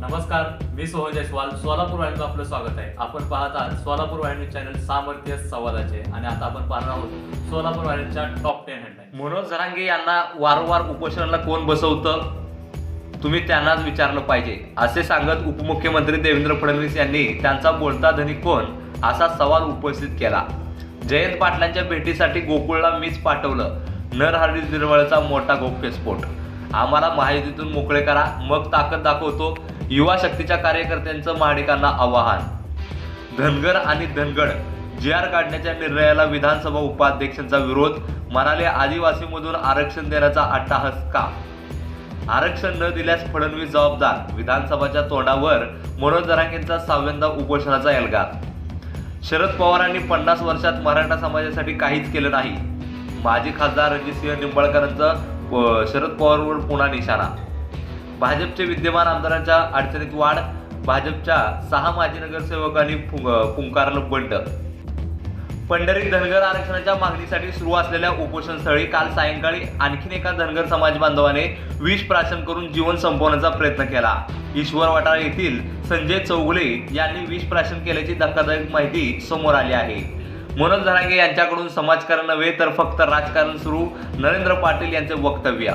नमस्कार मी सोहन जयस्वाल. सोलापूर वाहिनीचं आपलं स्वागत आहे. आपण पाहत आहात सोलापूर वाहिनी चॅनल सामर्थ्य संवादाचे. आणि आता आपण पाहणार आहोत सोलापूर वाहिनीच्या top ten headline Manoj Jarange यांना वारंवार उपोषणाला कोण बसवतं? तुम्ही त्यांनाच विचारलं पाहिजे. असे सांगत उपमुख्यमंत्री देवेंद्र फडणवीस यांनी त्यांचा बोलता धनी कोण? असा सवाल उपस्थित केला. जयंत पाटलांच्या भेटीसाठी गोकुळला मीच पाठवलं. नरहरी निर्मळचा मोठा गौप्यस्फोट. आम्हाला माहितीतून मोकळे करा. मग ताकद दाखवतो. युवा शक्तीच्या कार्यकर्त्यांचं महाडिकांना आवाहन. धनगर आणि धनगड जी आर काढण्याच्या निर्णयाला विधानसभा उपाध्यक्षांचा विरोध म्हणाले आदिवासीमधून आरक्षण देण्याचा अट्टाहस का? आरक्षण न दिल्यास फडणवीस जबाबदार विधानसभाच्या तोंडावर मनोज जरांगेंचा सहाव्यांदा उपोषणाचा एल्गार. शरद पवारांनी पन्नास वर्षात मराठा समाजासाठी काहीच केलं नाही. माजी खासदार रणजितसिंह निंबाळकरांचं शरद पवारवर पुन्हा निशाणा. भाजपचे विद्यमान आमदारांच्या अडचणीत वाढ भाजपच्या सहा माजी नगरसेवकांनी फु- पुंकारलं बंड पंढरीत धनगर आरक्षणाच्या मागणीसाठी सुरू असलेल्या उपोषणस्थळी काल सायंकाळी आणखीन एका धनगर समाज बांधवाने विष प्राशन करून जीवन संपवण्याचा प्रयत्न केला. ईश्वर वाटाळा येथील संजय चौगुले यांनी विष प्राशन केल्याची धक्कादायक माहिती समोर आली आहे. मनोज धनागे यांच्याकडून समाजकारण नव्हे तर फक्त राजकारण सुरू नरेंद्र पाटील यांचे वक्तव्य.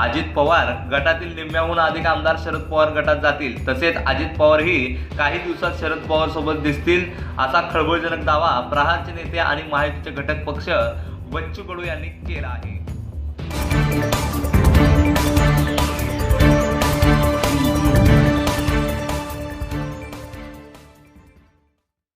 अजित पवार गटातील निम्म्याहून अधिक आमदार शरद पवार गटात जातील. तसेच अजित पवारही काही दिवसात शरद पवार सोबत दिसतील असा खळबळजनक दावा प्रहारचे नेते आणि महायुतीचे घटक पक्ष बच्चू कडू यांनी केला आहे.